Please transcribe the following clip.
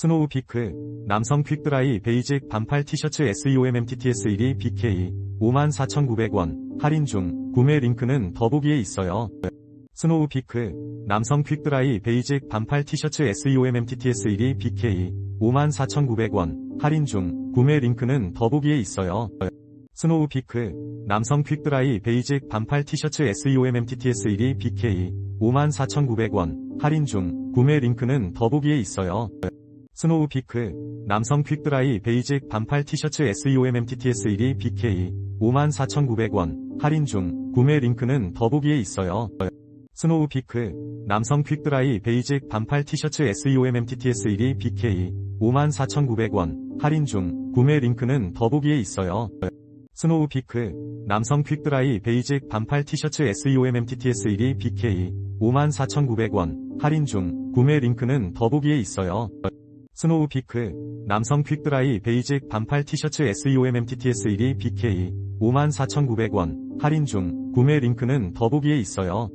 스노우 피크, 남성 퀵드라이 베이직 반팔 티셔츠 SEOMMTTS 1위 BK 54,900원 할인 중 구매 링크는 더보기에 있어요. 스노우 피크, 남성 퀵드라이 베이직 반팔 티셔츠 SEOMMTTS 1위 BK 54,900원 할인 중 구매 링크는 더보기에 있어요. 스노우 피크, 남성 퀵드라이 베이직 반팔 티셔츠 SEOMMTTS 1위 BK 54,900원 할인 중 구매 링크는 더보기에 있어요. 스노우 피크, 남성 퀵드라이 베이직 반팔 티셔츠 SEOMMTTS 1위 BK 54,900원 할인 중 구매 링크는 더보기에 있어요. 스노우 피크, 남성 퀵드라이 베이직 반팔 티셔츠 SEOMMTTS 1위 BK 54,900원 할인 중 구매 링크는 더보기에 있어요. 스노우 피크, 남성 퀵드라이 베이직 반팔 티셔츠 SEOMMTTS 1위 BK 54,900원 할인 중 구매 링크는 더보기에 있어요. 스노우 피크, 남성 퀵드라이 베이직 반팔 티셔츠 SEOMMTTS 1위 BK 54,900원 할인 중 구매 링크는 더보기에 있어요.